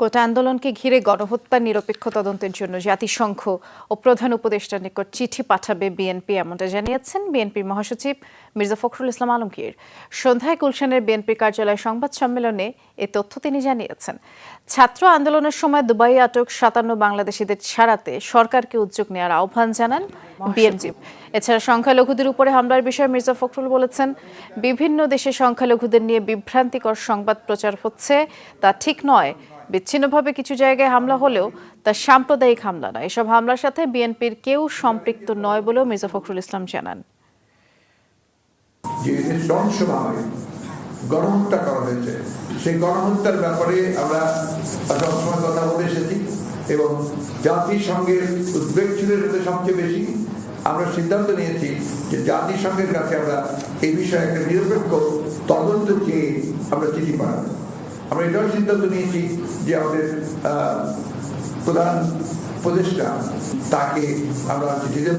কোটা আন্দোলনকে ঘিরে গণহত্যা, নিরপেক্ষ তদন্তের জন্য জাতিসংঘ ও প্রধান উপদেষ্টার নিকট চিঠি পাঠাবে বিএনপি এমনটা জানিয়েছেন বিএনপির মহাসচিব মির্জা ফখরুল ইসলাম আলমগীর। সন্ধ্যায় গুলশানের বিএনপি কার্যালয়ে সংবাদ সম্মেলনে এ তথ্য তিনি জানিয়েছেন। ছাত্র আন্দোলনের সময় দুবাই আটক সাতান্ন বাংলাদেশিদের ছাড়াতে সরকারকে উদ্যোগ নেওয়ার আহ্বান জানান বিএনপি। এছাড়া সংখ্যালঘুদের উপরে হামলার বিষয়ে মির্জা ফখরুল বলেছেন বিভিন্ন দেশে সংখ্যালঘুদের নিয়ে বিভ্রান্তিকর সংবাদ প্রচার হচ্ছে। তা ঠিক নয় বিচ্ছিন্নভাবে কিছু জায়গায় হামলা হলেও তা সাম্প্রদায়িক হামলা নয়। এসব হামলার সাথে বিএনপির কেউ সম্পৃক্ত নয় বলেও মির্জা ফখরুল ইসলাম জানান। গণহত্যা করা হয়েছে সেই গণহত্যার ব্যাপারে আমরা সবসময় কথা বলে এসেছি এবং জাতিসংঘের উদ্বেগ ছিল সবচেয়ে বেশি। আমরা সিদ্ধান্ত নিয়েছি যে জাতিসংঘের কাছে আমরা এই বিষয়ে একটা নিরপেক্ষ তদন্ত চেয়ে আমরা চিঠি পাঠাবো। আমরা এটাও সিদ্ধান্ত নিয়েছি যে আমাদের প্রধান উপদেষ্টা তাকে আমরা চিঠি দেব।